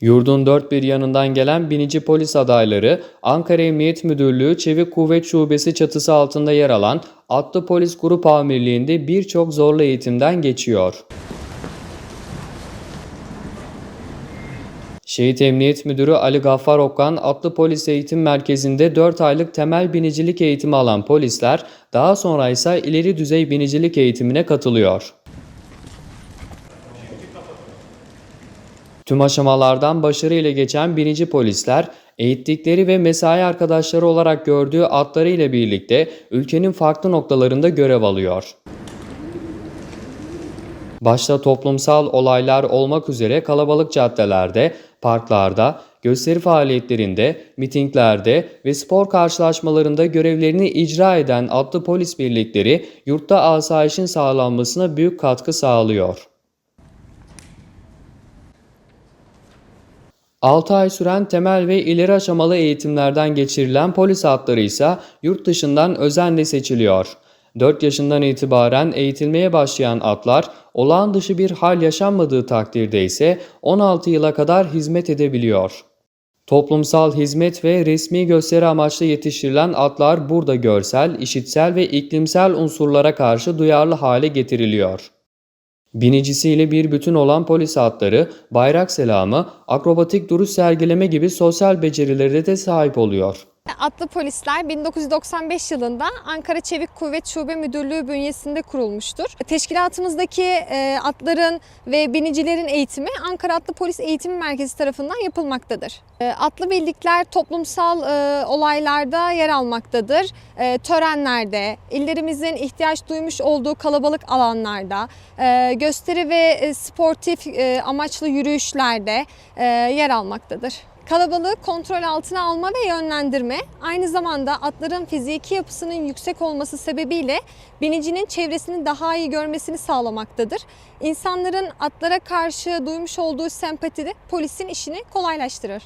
Yurdun dört bir yanından gelen binici polis adayları Ankara Emniyet Müdürlüğü Çevik Kuvvet Şubesi çatısı altında yer alan Atlı Polis Grup Amirliği'nde birçok zorlu eğitimden geçiyor. Şehit Emniyet Müdürü Ali Gaffar Okan Atlı Polis Eğitim Merkezi'nde 4 aylık temel binicilik eğitimi alan polisler daha sonra ise ileri düzey binicilik eğitimine katılıyor. Tüm aşamalardan başarıyla geçen binici polisler, eğittikleri ve mesai arkadaşları olarak gördüğü atları ile birlikte ülkenin farklı noktalarında görev alıyor. Başta toplumsal olaylar olmak üzere kalabalık caddelerde, parklarda, gösteri faaliyetlerinde, mitinglerde ve spor karşılaşmalarında görevlerini icra eden atlı polis birlikleri yurtta asayişin sağlanmasına büyük katkı sağlıyor. 6 ay süren temel ve ileri aşamalı eğitimlerden geçirilen polis atları ise yurt dışından özenle seçiliyor. 4 yaşından itibaren eğitilmeye başlayan atlar olağan dışı bir hal yaşanmadığı takdirde ise 16 yıla kadar hizmet edebiliyor. Toplumsal hizmet ve resmi gösteri amaçlı yetiştirilen atlar burada görsel, işitsel ve iklimsel unsurlara karşı duyarlı hale getiriliyor. Binicisiyle bir bütün olan polis atları, bayrak selamı, akrobatik duruş sergileme gibi sosyal becerilere de sahip oluyor. Atlı Polisler 1995 yılında Ankara Çevik Kuvvet Şube Müdürlüğü bünyesinde kurulmuştur. Teşkilatımızdaki e, atların ve binicilerin eğitimi Ankara Atlı Polis Eğitim Merkezi tarafından yapılmaktadır. E, Atlı birlikler toplumsal e, olaylarda yer almaktadır. Törenlerde, illerimizin ihtiyaç duymuş olduğu kalabalık alanlarda, gösteri ve sportif amaçlı yürüyüşlerde yer almaktadır. Kalabalığı kontrol altına alma ve yönlendirme, aynı zamanda atların fiziki yapısının yüksek olması sebebiyle binicinin çevresini daha iyi görmesini sağlamaktadır. İnsanların atlara karşı duymuş olduğu sempati de polisin işini kolaylaştırır.